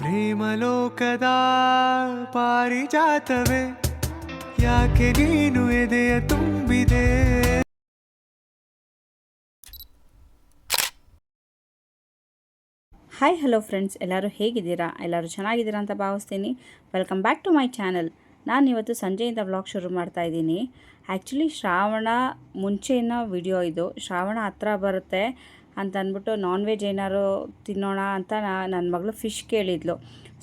ಪ್ರೇಮಲೋಕದ ಪಾರಿಜಾತವೇ, ಯಾಕೆ ನೀನು ಎದೆಯ ತುಂಬಿದೆ? ಹಾಯ್ ಹಲೋ ಫ್ರೆಂಡ್ಸ್ ಎಲ್ಲರೂ ಹೇಗಿದ್ದೀರಾ? ಎಲ್ಲರೂ ಚೆನ್ನಾಗಿದ್ದೀರಾ ಅಂತ ಭಾವಿಸ್ತೀನಿ. Welcome back to my channel ನಾನು ಇವತ್ತು ಸಂಜೆಯಿಂದ ವ್ಲಾಗ್ ಶುರು ಮಾಡ್ತಾ ಇದ್ದೀನಿ. ಆ್ಯಕ್ಚುಲಿ ಶ್ರಾವಣ ಮುಂಚೆನ ವಿಡಿಯೋ ಇದು. ಶ್ರಾವಣ ಹತ್ರ ಬರುತ್ತೆ. ಅಂತ ಅಂದ್ಬಿಟ್ಟು ನಾನ್ ವೆಜ್ ಏನಾದ್ರು ತಿನ್ನೋಣ ಅಂತ ನನ್ನ ಮಗಳು ಫಿಶ್ ಕೇಳಿದ್ಲು.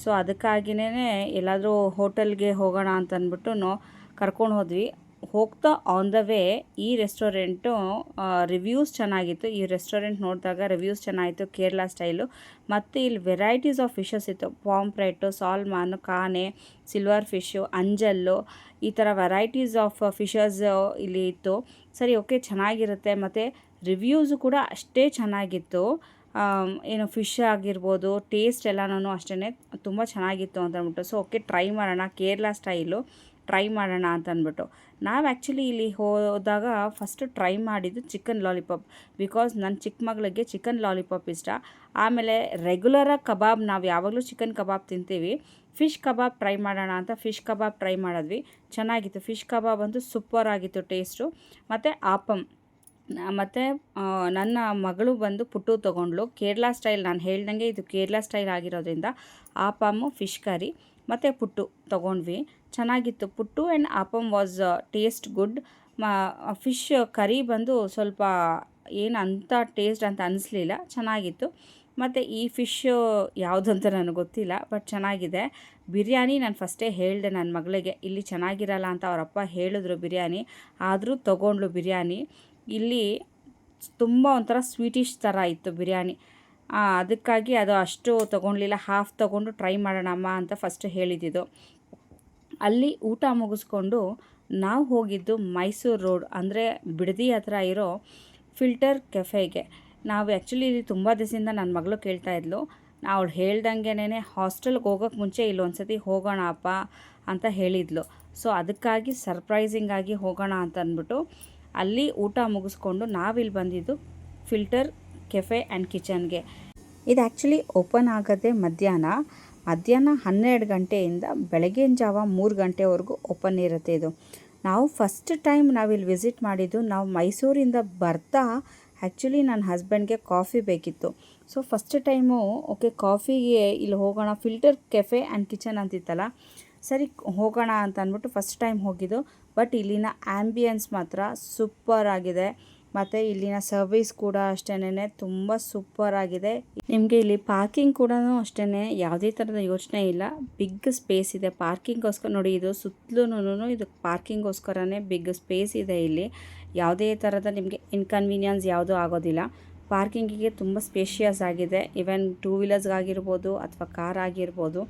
ಸೊ ಅದಕ್ಕಾಗಿನೇ ಎಲ್ಲಾದರೂ ಹೋಟೆಲ್ಗೆ ಹೋಗೋಣ ಅಂತ ಅಂದ್ಬಿಟ್ಟು ಕರ್ಕೊಂಡು ಹೋದ್ವಿ. ಹೋಗ್ತಾ ಆನ್ ದ ವೇ ಈ ರೆಸ್ಟೋರೆಂಟು ರಿವ್ಯೂಸ್ ಚೆನ್ನಾಗಿತ್ತು. ಈ ರೆಸ್ಟೋರೆಂಟ್ ನೋಡಿದಾಗ ರಿವ್ಯೂಸ್ ಚೆನ್ನಾಗಿತ್ತು ಕೇರಳ ಸ್ಟೈಲು ಮತ್ತು ಇಲ್ಲಿ ವೆರೈಟೀಸ್ ಆಫ್ ಫಿಶಸ್ ಇತ್ತು. ಪಾಂಪ್ರೆಟ್ಟು ಸಾಲ್ಮಾನು ಕಾನೆ ಸಿಲ್ವರ್ ಫಿಶ್ಶು ಅಂಜಲ್ಲು ಈ ಥರ ವೆರೈಟೀಸ್ ಆಫ್ ಫಿಶಸ್ ಇಲ್ಲಿ ಇತ್ತು. ಸರಿ ಓಕೆ ಚೆನ್ನಾಗಿರುತ್ತೆ. ಮತ್ತು ರಿವ್ಯೂಸು ಕೂಡ ಅಷ್ಟೇ ಚೆನ್ನಾಗಿತ್ತು. ಏನು ಫಿಶ್ ಆಗಿರ್ಬೋದು, ಟೇಸ್ಟ್ ಎಲ್ಲನೂ ಅಷ್ಟೇ ತುಂಬ ಚೆನ್ನಾಗಿತ್ತು ಅಂತ ಅಂದ್ಬಿಟ್ಟು. ಸೊ ಓಕೆ ಟ್ರೈ ಮಾಡೋಣ. ಕೇರಳ ಸ್ಟೈಲು. ಟ್ರೈ ಮಾಡೋಣ ಅಂತ ಅಂದ್ಬಿಟ್ಟು. ನಾವು ಆ್ಯಕ್ಚುಲಿ ಇಲ್ಲಿ ಹೋದಾಗ ಫಸ್ಟು ಟ್ರೈ ಮಾಡಿದ್ದು ಚಿಕನ್ ಲಾಲಿಪಾಪ್ ಬಿಕಾಸ್ ನನ್ನ ಚಿಕ್ಕ ಮಗಳಿಗೆ ಚಿಕನ್ ಲಾಲಿಪಾಪ್ ಇಷ್ಟ. ಆಮೇಲೆ ರೆಗ್ಯುಲರಾಗಿ ಕಬಾಬ್ ನಾವು ಯಾವಾಗಲೂ ಚಿಕನ್ ಕಬಾಬ್ ತಿಂತೀವಿ. ಫಿಶ್ ಕಬಾಬ್ ಟ್ರೈ ಮಾಡೋಣ ಅಂತ ಫಿಶ್ ಕಬಾಬ್ ಟ್ರೈ ಮಾಡಿದ್ವಿ. ಚೆನ್ನಾಗಿತ್ತು. ಫಿಶ್ ಕಬಾಬ್ ಅಂತೂ ಸೂಪರ್ ಆಗಿತ್ತು ಟೇಸ್ಟು ಮತ್ತು ಆಪಮ್. ಮತ್ತು ನನ್ನ ಮಗಳು ಬಂದು ಪುಟ್ಟು ತೊಗೊಂಡ್ಳು. ಕೇರಳ ಸ್ಟೈಲ್ ನಾನು ಹೇಳ್ದಂಗೆ ಇದು ಕೇರಳ ಸ್ಟೈಲ್ ಆಗಿರೋದ್ರಿಂದ ಆಪಮ್ಮು ಫಿಶ್ ಕರಿ, ಮತ್ತು ಪುಟ್ಟು ತೊಗೊಂಡ್ವಿ. ಚೆನ್ನಾಗಿತ್ತು puttu and appam was taste good. ಮ, ಫಿಶ್ ಕರಿ ಬಂದು ಸ್ವಲ್ಪ ಏನು ಅಂಥ ಟೇಸ್ಟ್ ಅಂತ ಅನಿಸ್ಲಿಲ್ಲ, ಚೆನ್ನಾಗಿತ್ತು. ಮತ್ತು ಈ ಫಿಶ್ ಯಾವುದಂತ ನನಗೆ ಗೊತ್ತಿಲ್ಲ, ಬಟ್ ಚೆನ್ನಾಗಿದೆ. ಬಿರಿಯಾನಿ ನಾನು ಫಸ್ಟೇ ಹೇಳಿದೆ ನನ್ನ ಮಗಳಿಗೆ, ಇಲ್ಲಿ ಚೆನ್ನಾಗಿರಲ್ಲ ಅಂತ ಅವರಪ್ಪ ಹೇಳಿದ್ರು ಬಿರಿಯಾನಿ, ಆದರೂ ತೊಗೊಂಡ್ಳು ಬಿರಿಯಾನಿ. ಇಲ್ಲಿ ತುಂಬ ಒಂಥರ ಸ್ವೀಟಿಶ್ ಥರ ಇತ್ತು ಬಿರಿಯಾನಿ. ಅದಕ್ಕಾಗಿ ಅದು ಅಷ್ಟು ತೊಗೊಳ್ಲಿಲ್ಲ ಹಾಫ್ ತೊಗೊಂಡು ಟ್ರೈ ಮಾಡೋಣಮ್ಮ ಅಂತ ಫಸ್ಟ್ ಹೇಳಿದ್ದಿದ್ದು ಅಲ್ಲಿ ಊಟ ಮುಗಿಸ್ಕೊಂಡು ನಾವು ಹೋಗಿದ್ದು ಮೈಸೂರು ರೋಡ್ ಅಂದರೆ ಬಿಡದಿ ಹತ್ರ ಇರೋ ಫಿಲ್ಟರ್ ಕೆಫೆಗೆ ನಾವು ಆ್ಯಕ್ಚುಲಿ ಇಲ್ಲಿ ತುಂಬ ದಿವಸದಿಂದ ನನ್ನ ಮಗಳು ಕೇಳ್ತಾ ಇದ್ಲು. ಅವಳು ಹೇಳ್ದಂಗೆನೇ ಹಾಸ್ಟೆಲ್ಗೆ ಹೋಗೋಕ್ಕೆ ಮುಂಚೆ ಇಲ್ಲೊಂದು ಸತಿ ಹೋಗೋಣ ಅಪ್ಪ ಅಂತ ಹೇಳಿದ್ಲು. ಸೊ ಅದಕ್ಕಾಗಿ ಸರ್ಪ್ರೈಸಿಂಗ್ ಆಗಿ ಹೋಗೋಣ ಅಂತ ಅಂದ್ಬಿಟ್ಟು ಅಲ್ಲಿ ಊಟ ಮುಗಿಸ್ಕೊಂಡು ನಾವಿಲ್ಲಿ ಬಂದಿದ್ದು ಫಿಲ್ಟರ್ ಕೆಫೆ ಆ್ಯಂಡ್ ಕಿಚನ್ಗೆ. ಇದು ಆ್ಯಕ್ಚುಲಿ ಓಪನ್ ಆಗೋದೇ ಮಧ್ಯಾಹ್ನ. ಮಧ್ಯಾಹ್ನ ಹನ್ನೆರಡು ಗಂಟೆಯಿಂದ ಬೆಳಗಿನ ಜಾವ ಮೂರು ಗಂಟೆವರೆಗೂ ಓಪನ್ ಇರುತ್ತೆ ಇದು. ನಾವು ಫಸ್ಟ್ ಟೈಮ್ ನಾವಿಲ್ಲಿ ವಿಸಿಟ್ ಮಾಡಿದ್ದು, ನಾವು ಮೈಸೂರಿಂದ ಬರ್ತಾ ಆ್ಯಕ್ಚುಲಿ ನನ್ನ ಹಸ್ಬೆಂಡ್ಗೆ ಕಾಫಿ ಬೇಕಿತ್ತು. ಸೊ ಫಸ್ಟ್ ಟೈಮು, ಓಕೆ, ಕಾಫಿಗೆ ಇಲ್ಲಿ ಹೋಗೋಣ, ಫಿಲ್ಟರ್ ಕೆಫೆ ಆ್ಯಂಡ್ ಕಿಚನ್ ಅಂತಿತ್ತಲ್ಲ, ಸರಿ ಹೋಗೋಣ ಅಂತ ಅಂದ್ಬಿಟ್ಟು ಫಸ್ಟ್ ಟೈಮ್ ಹೋಗಿದ್ದು. ಬಟ್ ಇಲ್ಲಿನ ಆ್ಯಂಬಿಯನ್ಸ್ ಮಾತ್ರ ಸೂಪರ್ ಆಗಿದೆ. ಮತ್ತು ಇಲ್ಲಿನ ಸರ್ವಿಸ್ ಕೂಡ ಅಷ್ಟೇ ತುಂಬ ಸೂಪರ್ ಆಗಿದೆ. ನಿಮಗೆ ಇಲ್ಲಿ ಪಾರ್ಕಿಂಗ್ ಕೂಡ ಅಷ್ಟೇ ಯಾವುದೇ ಥರದ ಯೋಚನೆ ಇಲ್ಲ. ಬಿಗ್ ಸ್ಪೇಸ್ ಇದೆ. ಪಾರ್ಕಿಂಗೋಸ್ಕರ ನೋಡಿ, ಇದು ಸುತ್ತಲೂ ಇದು ಪಾರ್ಕಿಂಗೋಸ್ಕರನೇ ಬಿಗ್ ಸ್ಪೇಸ್ ಇದೆ ಇಲ್ಲಿ. ಯಾವುದೇ ಥರದ ನಿಮಗೆ ಇನ್ಕನ್ವೀನಿಯನ್ಸ್ ಯಾವುದೂ ಆಗೋದಿಲ್ಲ. ಪಾರ್ಕಿಂಗಿಗೆ ತುಂಬ ಸ್ಪೇಷಿಯಸ್ ಆಗಿದೆ. ಈವನ್ ಟೂ ವೀಲರ್ಸ್ಗಾಗಿರ್ಬೋದು ಅಥವಾ ಕಾರ್ ಆಗಿರ್ಬೋದು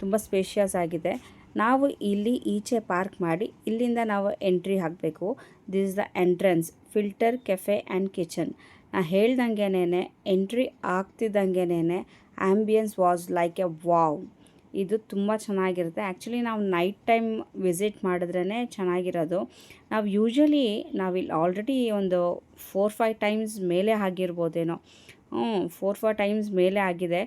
ತುಂಬ ಸ್ಪೇಷಿಯಸ್ ಆಗಿದೆ. ನಾವು ಇಲ್ಲಿ ಈಚೆ ಪಾರ್ಕ್ ಮಾಡಿ ಇಲ್ಲಿಂದ ನಾವು ಎಂಟ್ರಿ ಹಾಕಬೇಕು. This is the entrance filter cafe and kitchen ನಾ ಹೇಳ್ದಂಗೆನೇ entry ಆಗ್ತಿದ್ದಂಗೆನೇ ambience was like a wow ಇದು ತುಂಬ ಚೆನ್ನಾಗಿರುತ್ತೆ. ಆ್ಯಕ್ಚುಲಿ ನಾವು ನೈಟ್ ಟೈಮ್ ವಿಸಿಟ್ ಮಾಡಿದ್ರೇ ಚೆನ್ನಾಗಿರೋದು. ನಾವು ಯೂಶ್ವಲಿ ನಾವಿಲ್ಲಿ ಆಲ್ರೆಡಿ ಒಂದು ಫೋರ್ ಫೈವ್ ಟೈಮ್ಸ್ ಮೇಲೆ ಆಗಿರ್ಬೋದೇನೋ. ಹ್ಞೂ ಫೋರ್ ಫೋರ್ ಟೈಮ್ಸ್ ಮೇಲೆ ಆಗಿದೆ.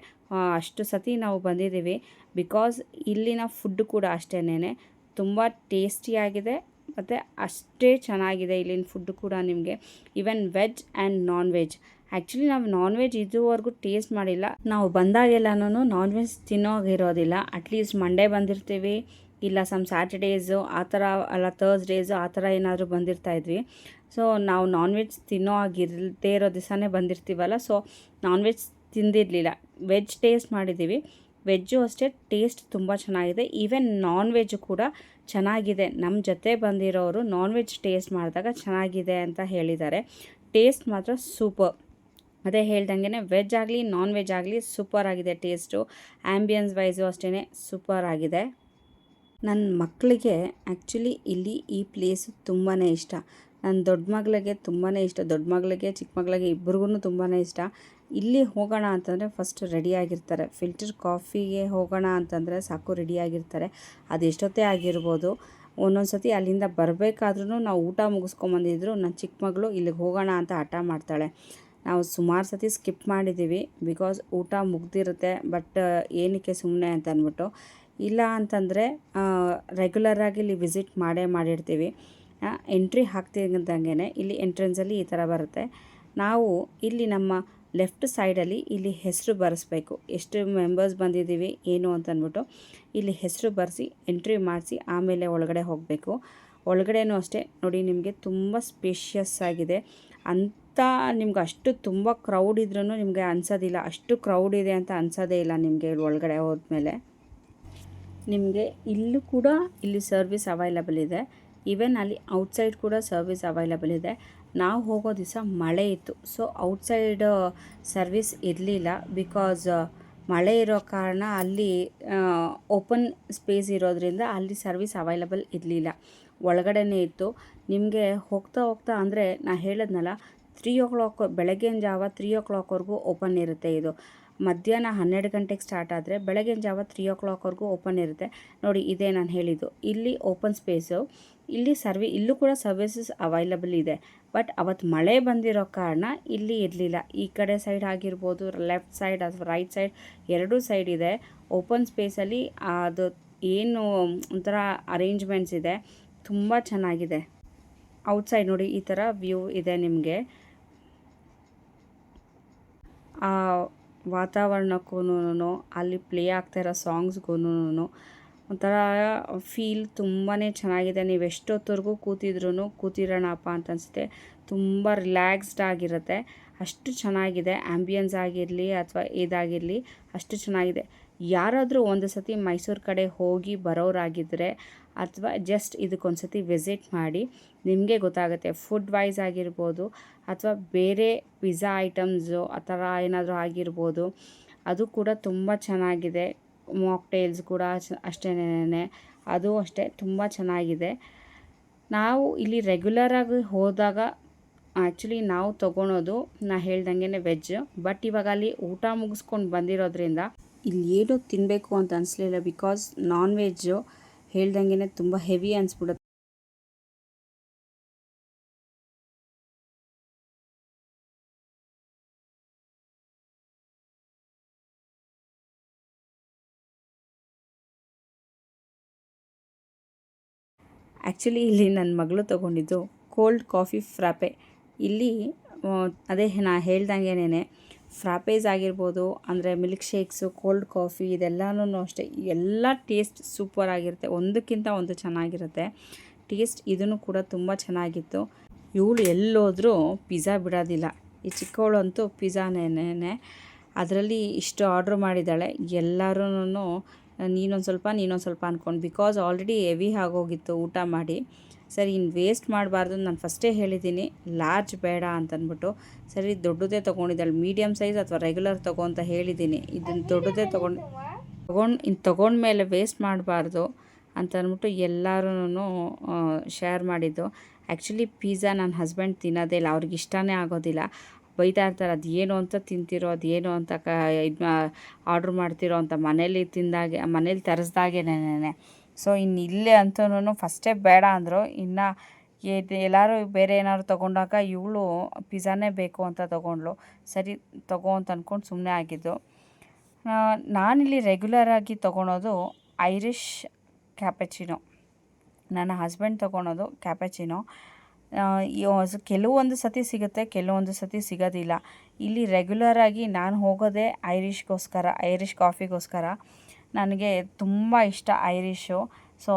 ಅಷ್ಟು ಸತಿ ನಾವು ಬಂದಿದ್ದೀವಿ. ಬಿಕಾಸ್ ಇಲ್ಲಿನ ಫುಡ್ ಕೂಡ ಅಷ್ಟೇನೆ ತುಂಬ ಟೇಸ್ಟಿಯಾಗಿದೆ ಮತ್ತು ಅಷ್ಟೇ ಚೆನ್ನಾಗಿದೆ ಇಲ್ಲಿನ ಫುಡ್ ಕೂಡ ನಿಮಗೆ. Even veg and non veg actually ನಾವು ನಾನ್ ವೆಜ್ ಇದುವರೆಗೂ ಟೇಸ್ಟ್ ಮಾಡಿಲ್ಲ. ನಾವು ಬಂದಾಗೆಲ್ಲನೂ ನಾನ್ ವೆಜ್ ತಿನ್ನೋಗಿರೋದಿಲ್ಲ ಅಟ್ಲೀಸ್ಟ್ ಮಂಡೇ ಬಂದಿರ್ತೀವಿ. ಇಲ್ಲ ಸಮ್ ಸ್ಯಾಟರ್ಡೇಸು ಆ ಥರ ಅಲ್ಲ ತರ್ಸ್ಡೇಸು ಆ ಥರ ಏನಾದರೂ ಬಂದಿರ್ತಾ ಇದ್ವಿ. ಸೊ ನಾವು ನಾನ್ ವೆಜ್ ತಿನ್ನೋ ಆಗಿರದೇ ಇರೋ ದಿವಸನೇ ಬಂದಿರ್ತೀವಲ್ಲ ಸೊ ನಾನ್ ವೆಜ್ ತಿಂದಿರಲಿಲ್ಲ. ವೆಜ್ ಟೇಸ್ಟ್ ಮಾಡಿದ್ದೀವಿ. ವೆಜ್ಜು ಅಷ್ಟೇ ಟೇಸ್ಟ್ ತುಂಬ ಚೆನ್ನಾಗಿದೆ. ಈವನ್ ನಾನ್ ವೆಜ್ ಕೂಡ ಚೆನ್ನಾಗಿದೆ. ನಮ್ಮ ಜೊತೆ ಬಂದಿರೋರು ನಾನ್ ವೆಜ್ ಟೇಸ್ಟ್ ಮಾಡಿದಾಗ ಚೆನ್ನಾಗಿದೆ ಅಂತ ಹೇಳಿದ್ದಾರೆ. ಟೇಸ್ಟ್ ಮಾತ್ರ ಸೂಪರ್ ಅದೇ ಹೇಳ್ದಂಗೆ ವೆಜ್ ಆಗಲಿ ನಾನ್ ವೆಜ್ ಆಗಲಿ ಸೂಪರ್ ಆಗಿದೆ ಟೇಸ್ಟು ಆ್ಯಂಬಿಯನ್ಸ್ ವೈಸು ಅಷ್ಟೇ ಸೂಪರ್ ಆಗಿದೆ. ನನ್ನ ಮಕ್ಕಳಿಗೆ ಆ್ಯಕ್ಚುಲಿ ಇಲ್ಲಿ ಈ ಪ್ಲೇಸು ತುಂಬಾ ಇಷ್ಟ. ನನ್ನ ದೊಡ್ಡ ಮಗಳಿಗೆ ತುಂಬಾ ಇಷ್ಟ. ದೊಡ್ಡ ಮಗಳಿಗೆ, ಚಿಕ್ಕ ಮಗಳಿಗೆ ಇಬ್ರಿಗೂ ತುಂಬಾ ಇಷ್ಟ. ಇಲ್ಲಿ ಹೋಗೋಣ ಅಂತಂದರೆ ಫಸ್ಟ್ ರೆಡಿಯಾಗಿರ್ತಾರೆ ಫಿಲ್ಟರ್ ಕಾಫಿಗೆ ಹೋಗೋಣ ಅಂತಂದರೆ ಸಾಕು ರೆಡಿಯಾಗಿರ್ತಾರೆ ಅದು ಎಷ್ಟೊತ್ತೇ ಆಗಿರ್ಬೋದು. ಒಂದೊಂದು ಸತಿ ಅಲ್ಲಿಂದ ಬರಬೇಕಾದ್ರೂ ನಾವು ಊಟ ಮುಗಿಸ್ಕೊಂಬಂದಿದ್ರು ನನ್ನ ಚಿಕ್ಕ ಮಗಳು ಇಲ್ಲಿಗೆ ಹೋಗೋಣ ಅಂತ ಹಠ ಮಾಡ್ತಾಳೆ. ನಾವು ಸುಮಾರು ಸತಿ ಸ್ಕಿಪ್ ಮಾಡಿದ್ದೀವಿ ಬಿಕಾಸ್ ಊಟ ಮುಗ್ದಿರುತ್ತೆ ಬಟ್ ಏನಕ್ಕೆ ಸುಮ್ಮನೆ ಅಂತ ಅಂದ್ಬಿಟ್ಟು ಇಲ್ಲ ಅಂತಂದರೆ ರೆಗ್ಯುಲರಾಗಿ ಇಲ್ಲಿ ವಿಸಿಟ್ ಮಾಡೇ ಮಾಡಿರ್ತೀವಿ. ಎಂಟ್ರಿ ಹಾಕ್ತಿದ್ದಂಗೆ ಇಲ್ಲಿ ಎಂಟ್ರೆನ್ಸಲ್ಲಿ ಈ ಥರ ಬರುತ್ತೆ. ನಾವು ಇಲ್ಲಿ ನಮ್ಮ ಲೆಫ್ಟ್ ಸೈಡಲ್ಲಿ ಇಲ್ಲಿ ಹೆಸರು ಬರೆಸ್ಬೇಕು. ಎಷ್ಟು ಮೆಂಬರ್ಸ್ ಬಂದಿದ್ದೀವಿ, ಏನು ಅಂತಂದ್ಬಿಟ್ಟು ಇಲ್ಲಿ ಹೆಸರು ಬರೆಸಿ ಎಂಟ್ರಿ ಮಾಡಿಸಿ, ಆಮೇಲೆ ಒಳಗಡೆ ಹೋಗಬೇಕು. ಒಳಗಡೆನೂ ಅಷ್ಟೇ. ನೋಡಿ, ನಿಮಗೆ ತುಂಬ ಸ್ಪೇಷಿಯಸ್ ಆಗಿದೆ. ಅಂಥ ನಿಮ್ಗೆ ಅಷ್ಟು ತುಂಬ ಕ್ರೌಡ್ ಇದ್ರೂ ನಿಮಗೆ ಅನ್ಸೋದಿಲ್ಲ. ಅಷ್ಟು ಕ್ರೌಡ್ ಇದೆ ಅಂತ ಅನ್ಸೋದೇ ಇಲ್ಲ ನಿಮಗೆ ಒಳಗಡೆ ಹೋದ್ಮೇಲೆ. ನಿಮಗೆ ಇಲ್ಲೂ ಕೂಡ ಇಲ್ಲಿ ಸರ್ವಿಸ್ ಅವೈಲಬಲ್ ಇದೆ. ಈವನ್ ಅಲ್ಲಿ ಔಟ್ಸೈಡ್ ಕೂಡ ಸರ್ವಿಸ್ ಅವೈಲಬಲ್ ಇದೆ. ನಾವು ಹೋಗೋ ದಿವಸ ಮಳೆ ಇತ್ತು. ಸೊ ಔಟ್ಸೈಡ್ ಸರ್ವಿಸ್ ಇರಲಿಲ್ಲ ಬಿಕಾಸ್ ಮಳೆ ಇರೋ ಕಾರಣ ಅಲ್ಲಿ ಓಪನ್ ಸ್ಪೇಸ್ ಇರೋದ್ರಿಂದ ಅಲ್ಲಿ ಸರ್ವಿಸ್ ಅವೈಲಬಲ್ ಇರಲಿಲ್ಲ. ಒಳಗಡೆನೇ ಇತ್ತು. ನಿಮಗೆ ಹೋಗ್ತಾ ಹೋಗ್ತಾ ಅಂದರೆ ನಾನು ಹೇಳಿದ್ನಲ್ಲ ತ್ರೀ ಓ ಕ್ಲಾಕ್ ಬೆಳಗಿನ ಜಾವ ತ್ರೀ ಓ ಕ್ಲಾಕ್ವರೆಗೂ ಓಪನ್ ಇರುತ್ತೆ ಇದು. ಮಧ್ಯಾಹ್ನ ಹನ್ನೆರಡು ಗಂಟೆಗೆ ಸ್ಟಾರ್ಟ್ ಆದರೆ ಬೆಳಗಿನ ಜಾವ ತ್ರೀ ಓ ಕ್ಲಾಕ್ವರೆಗೂ ಓಪನ್ ಇರುತ್ತೆ. ನೋಡಿ, ಇದೇ ನಾನು ಹೇಳಿದ್ದು. ಇಲ್ಲಿ ಓಪನ್ ಸ್ಪೇಸು ಇಲ್ಲಿ ಸರ್ವಿ, ಇಲ್ಲೂ ಕೂಡ ಸರ್ವಿಸಸ್ ಅವೈಲಬಲ್ ಇದೆ. ಬಟ್ ಅವತ್ತು ಮಳೆ ಬಂದಿರೋ ಕಾರಣ ಇಲ್ಲಿ ಇರಲಿಲ್ಲ. ಈ ಕಡೆ ಸೈಡ್ ಆಗಿರ್ಬೋದು ಲೆಫ್ಟ್ ಸೈಡ್ ಅಥವಾ ರೈಟ್ ಸೈಡ್ ಎರಡೂ ಸೈಡ್ ಇದೆ. ಓಪನ್ ಸ್ಪೇಸಲ್ಲಿ ಅದು ಏನು ಒಂಥರ ಅರೇಂಜ್ಮೆಂಟ್ಸ್ ಇದೆ. ತುಂಬ ಚೆನ್ನಾಗಿದೆ. ಔಟ್ಸೈಡ್ ನೋಡಿ, ಈ ಥರ ವ್ಯೂ ಇದೆ ನಿಮಗೆ. ವಾತಾವರಣಕ್ಕೂ ಅಲ್ಲಿ ಪ್ಲೇ ಆಗ್ತಾ ಇರೋ ಸಾಂಗ್ಸ್ಗೂ ಒಂಥರ ಫೀಲ್ ತುಂಬಾ ಚೆನ್ನಾಗಿದೆ. ನೀವು ಎಷ್ಟೊತ್ತವರೆಗೂ ಕೂತಿದ್ರೂ ಕೂತಿರೋಣಪ್ಪ ಅಂತ ಅನಿಸುತ್ತೆ ತುಂಬ ರಿಲ್ಯಾಕ್ಸ್ಡ್ ಆಗಿರುತ್ತೆ. ಅಷ್ಟು ಚೆನ್ನಾಗಿದೆ. ಆ್ಯಂಬಿಯನ್ಸ್ ಆಗಿರಲಿ ಅಥವಾ ಇದಾಗಿರಲಿ ಅಷ್ಟು ಚೆನ್ನಾಗಿದೆ. ಯಾರಾದರೂ ಒಂದು ಸತಿ ಮೈಸೂರು ಕಡೆ ಹೋಗಿ ಬರೋರಾಗಿದ್ದರೆ ಅಥವಾ ಜಸ್ಟ್ ಇದಕ್ಕೊಂದು ಸತಿ ವಿಸಿಟ್ ಮಾಡಿ, ನಿಮಗೆ ಗೊತ್ತಾಗುತ್ತೆ ಫುಡ್ ವೈಸ್ ಆಗಿರ್ಬೋದು ಅಥವಾ ಬೇರೆ ಪಿಜ್ಜಾ ಐಟಮ್ಸು ಆ ಥರ ಏನಾದರೂ ಆಗಿರ್ಬೋದು, ಅದು ಕೂಡ ತುಂಬ ಚೆನ್ನಾಗಿದೆ. ಮಾಕ್ಟೇಲ್ಸ್ ಕೂಡ ಅಷ್ಟೇನೇ ಅದು ಅಷ್ಟೇ ತುಂಬ ಚೆನ್ನಾಗಿದೆ. ನಾವು ಇಲ್ಲಿ ರೆಗ್ಯುಲರಾಗಿ ಹೋದಾಗ ಆ್ಯಕ್ಚುಲಿ ನಾವು ತೊಗೊಳೋದು ನಾ ಹೇಳ್ದಂಗೆ ವೆಜ್ ಬಟ್ ಇವಾಗ ಅಲ್ಲಿ ಊಟ ಮುಗಿಸ್ಕೊಂಡು ಬಂದಿರೋದ್ರಿಂದ ಇಲ್ಲಿ ಏನೂ ತಿನ್ನಬೇಕು ಅಂತ ಅನಿಸ್ಲಿಲ್ಲ ಬಿಕಾಸ್ ನಾನ್ ವೆಜ್ಜು ಹೇಳ್ದಂಗೆ ತುಂಬ ಹೆವಿ ಅನಿಸ್ಬಿಡುತ್ತೆ. ಆ್ಯಕ್ಚುಲಿ ಇಲ್ಲಿ ನನ್ನ ಮಗಳು ತೊಗೊಂಡಿದ್ದು ಕೋಲ್ಡ್ ಕಾಫಿ ಫ್ರಾಪೆ ಇಲ್ಲಿ ಅದೇ ನಾ ಹೇಳ್ದಂಗೆನೇ ಫ್ರಾಪೇಸ್ ಆಗಿರ್ಬೋದು, ಅಂದರೆ ಮಿಲ್ಕ್ ಶೇಕ್ಸು ಕೋಲ್ಡ್ ಕಾಫಿ ಇದೆಲ್ಲನೂ ಅಷ್ಟೇ. ಎಲ್ಲ ಟೇಸ್ಟ್ ಸೂಪರ್ ಆಗಿರುತ್ತೆ. ಒಂದಕ್ಕಿಂತ ಒಂದು ಚೆನ್ನಾಗಿರುತ್ತೆ. ಟೇಸ್ಟ್ ಇದನ್ನು ಕೂಡ ತುಂಬ ಚೆನ್ನಾಗಿತ್ತು. ಇವಳು ಎಲ್ಲೋದ್ರೂ ಪಿಜ್ಜಾ ಬಿಡೋದಿಲ್ಲ. ಈ ಚಿಕ್ಕವಳಂತೂ ಪಿಜ್ಜಾನೇನೆ ಅದರಲ್ಲಿ ಇಷ್ಟು ಆರ್ಡ್ರ್ ಮಾಡಿದ್ದಾಳೆ. ಎಲ್ಲರೂ ನೀನೊಂದು ಸ್ವಲ್ಪ ನೀನೊಂದು ಸ್ವಲ್ಪ ಅಂದ್ಕೊಂಡು ಬಿಕಾಸ್ ಆಲ್ರೆಡಿ ಹೆವಿ ಆಗೋಗಿತ್ತು ಊಟ ಮಾಡಿ. ಸರಿ ಇನ್ನು ವೇಸ್ಟ್ ಮಾಡಬಾರ್ದು ನಾನು ಫಸ್ಟೇ ಹೇಳಿದ್ದೀನಿ. ಲಾರ್ಜ್ ಬೇಡ ಅಂತಂದ್ಬಿಟ್ಟು ಸರಿ, ದೊಡ್ಡದೇ ತೊಗೊಂಡಿದ್ದಾಳೆ ಮೀಡಿಯಮ್ ಸೈಜ್ ಅಥವಾ ರೆಗ್ಯುಲರ್ ತಗೋ ಅಂತ ಹೇಳಿದ್ದೀನಿ. ಇದನ್ನು ದೊಡ್ಡದೇ ತೊಗೊಂಡು ತೊಗೊಂಡು ಇನ್ನು ತೊಗೊಂಡ್ಮೇಲೆ ವೇಸ್ಟ್ ಮಾಡಬಾರ್ದು ಅಂತ ಅಂದ್ಬಿಟ್ಟು ಎಲ್ಲರೂ ಶೇರ್ ಮಾಡಿದ್ದು. ಆ್ಯಕ್ಚುಲಿ ಪಿಜ್ಜಾ ನನ್ನ ಹಸ್ಬೆಂಡ್ ತಿನ್ನೋದೇ ಇಲ್ಲ. ಅವ್ರಿಗೆ ಇಷ್ಟನೇ ಆಗೋದಿಲ್ಲ. ಬೈತಾ ಇರ್ತಾರೆ ಅದು ಏನು ಅಂತ ತಿಂತಿರೋ ಅದು ಏನು ಅಂತ ಕ, ಇದು ಆರ್ಡ್ರ್ ಮಾಡ್ತಿರೋ ಅಂತ ಮನೇಲಿ ತಿಂದಾಗೆ, ಮನೇಲಿ ತರಿಸ್ದಾಗೇನೆ ಸೊ ಇನ್ನು ಇಲ್ಲೇ ಅಂತೂ ಫಸ್ಟೇ ಬೇಡ ಅಂದರು. ಇನ್ನು ಎಲ್ಲರೂ ಬೇರೆ ಏನಾದ್ರು ತೊಗೊಂಡಾಗ ಇವಳು ಪಿಜ್ಜಾನೇ ಬೇಕು ಅಂತ ತೊಗೊಂಡ್ಳು. ಸರಿ, ತಗೋ ಅಂತ ಅಂದ್ಕೊಂಡು ಸುಮ್ಮನೆ ಆಗಿದ್ದು. ನಾನಿಲ್ಲಿ ರೆಗ್ಯುಲರಾಗಿ ತೊಗೊಳೋದು ಐರಿಷ್ ಕ್ಯಾಪೆಚಿನೋ ನನ್ನ ಹಸ್ಬೆಂಡ್ ತೊಗೊಳೋದು ಕ್ಯಾಪಚಿನೋ ಕೆಲವೊಂದು ಸತಿ ಸಿಗುತ್ತೆ, ಕೆಲವೊಂದು ಸತಿ ಸಿಗೋದಿಲ್ಲ. ಇಲ್ಲಿ ರೆಗ್ಯುಲರಾಗಿ ನಾನು ಹೋಗೋದೇ ಐರಿಷ್ಗೋಸ್ಕರ ಐರಿಷ್ ಕಾಫಿಗೋಸ್ಕರ ನನಗೆ ತುಂಬ ಇಷ್ಟ ಐರಿಷು ಸೊ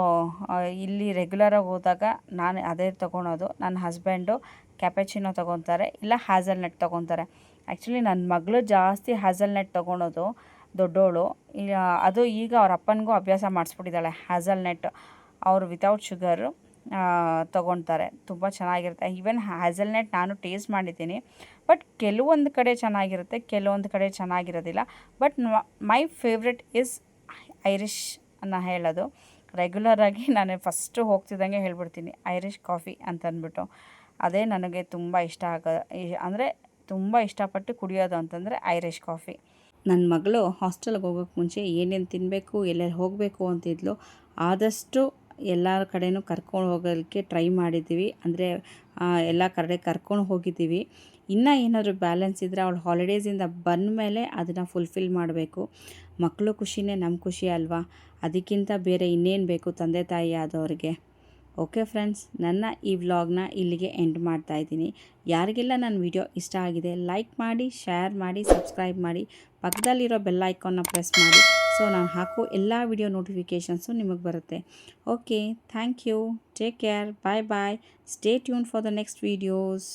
ಇಲ್ಲಿ ರೆಗ್ಯುಲರಾಗಿ ಹೋದಾಗ ನಾನು ಅದೇ ತೊಗೊಳೋದು. ನನ್ನ ಹಸ್ಬೆಂಡು ಕ್ಯಾಪೆಚಿನೋ ತೊಗೊತಾರೆ ಇಲ್ಲ ಹ್ಯಾಸಲ್ನಟ್ ತೊಗೊತಾರೆ ಆ್ಯಕ್ಚುಲಿ ನನ್ನ ಮಗಳು ಜಾಸ್ತಿ ಹ್ಯಾಸಲ್ನಟ್ ತೊಗೊಳೋದು ದೊಡ್ಡೋಳು. ಅದು ಈಗ ಅವ್ರ ಅಪ್ಪನಿಗೂ ಅಭ್ಯಾಸ ಮಾಡಿಸ್ಬಿಟ್ಟಿದ್ದಾಳೆ ಹ್ಯಾಸಲ್ನಟ್ ಅವರು ವಿತೌಟ್ ಶುಗರು ತೊಗೊಳ್ತಾರೆ ತುಂಬ ಚೆನ್ನಾಗಿರುತ್ತೆ. ಈವನ್ ಹ್ಯಾಸಲ್ನೆಟ್ ನಾನು ಟೇಸ್ಟ್ ಮಾಡಿದ್ದೀನಿ. ಬಟ್ ಕೆಲವೊಂದು ಕಡೆ ಚೆನ್ನಾಗಿರುತ್ತೆ, ಕೆಲವೊಂದು ಕಡೆ ಚೆನ್ನಾಗಿರೋದಿಲ್ಲ. But my favourite is Irish ಅನ್ನ ಹೇಳೋದು. ರೆಗ್ಯುಲರಾಗಿ ನಾನು ಫಸ್ಟು ಹೋಗ್ತಿದ್ದಂಗೆ ಹೇಳ್ಬಿಡ್ತೀನಿ. ಐರಿಷ್ ಕಾಫಿ ಅಂತ ಅಂದ್ಬಿಟ್ಟು ಅದೇ ನನಗೆ ತುಂಬ ಇಷ್ಟ ಆಗೋ ಅಂದರೆ ತುಂಬ ಇಷ್ಟಪಟ್ಟು ಕುಡಿಯೋದು ಅಂತಂದರೆ ಐರಿಷ್ ಕಾಫಿ ನನ್ನ ಮಗಳು ಹಾಸ್ಟೆಲ್ಗೆ ಹೋಗೋಕ್ಕೆ ಮುಂಚೆ ಏನೇನು ತಿನ್ನಬೇಕು ಎಲ್ಲೆಲ್ಲಿ ಹೋಗಬೇಕು ಅಂತಿದ್ಲು, ಆದಷ್ಟು ಎಲ್ಲ ಕಡೆಯೂ ಕರ್ಕೊಂಡು ಹೋಗೋದಕ್ಕೆ ಟ್ರೈ ಮಾಡಿದ್ದೀವಿ. ಅಂದರೆ ಎಲ್ಲ ಕಡೆ ಕರ್ಕೊಂಡು ಹೋಗಿದ್ದೀವಿ. ಇನ್ನೂ ಏನಾದರೂ ಬ್ಯಾಲೆನ್ಸ್ ಇದ್ದರೆ ಅವಳು ಹಾಲಿಡೇಸಿಂದ ಬಂದ ಮೇಲೆ ಅದನ್ನು ಫುಲ್ಫಿಲ್ ಮಾಡಬೇಕು. ಮಕ್ಕಳು ಖುಷಿನೇ ನಮ್ಮ ಖುಷಿ ಅಲ್ವಾ? ಅದಕ್ಕಿಂತ ಬೇರೆ ಇನ್ನೇನು ಬೇಕು ತಂದೆ ತಾಯಿ ಆದವ್ರಿಗೆ? ಓಕೆ ಫ್ರೆಂಡ್ಸ್ ನನ್ನ ಈ ವ್ಲಾಗ್ನ ಇಲ್ಲಿಗೆ ಎಂಡ್ ಮಾಡ್ತಾ ಇದ್ದೀನಿ. ಯಾರಿಗೆಲ್ಲ ನನ್ನ ವಿಡಿಯೋ ಇಷ್ಟ ಆಗಿದೆ ಲೈಕ್ ಮಾಡಿ ಶೇರ್ ಮಾಡಿ ಸಬ್ಸ್ಕ್ರೈಬ್ ಮಾಡಿ, ಪಕ್ಕದಲ್ಲಿರೋ ಬೆಲ್ ಐಕಾನ್ನ ಪ್ರೆಸ್ ಮಾಡಿ. ಸೊ ನಾನು ಹಾಕೋ ಎಲ್ಲ ವಿಡಿಯೋ ನೋಟಿಫಿಕೇಷನ್ಸು ನಿಮಗೆ ಬರುತ್ತೆ. Okay thank you take care bye bye stay tune for the next videos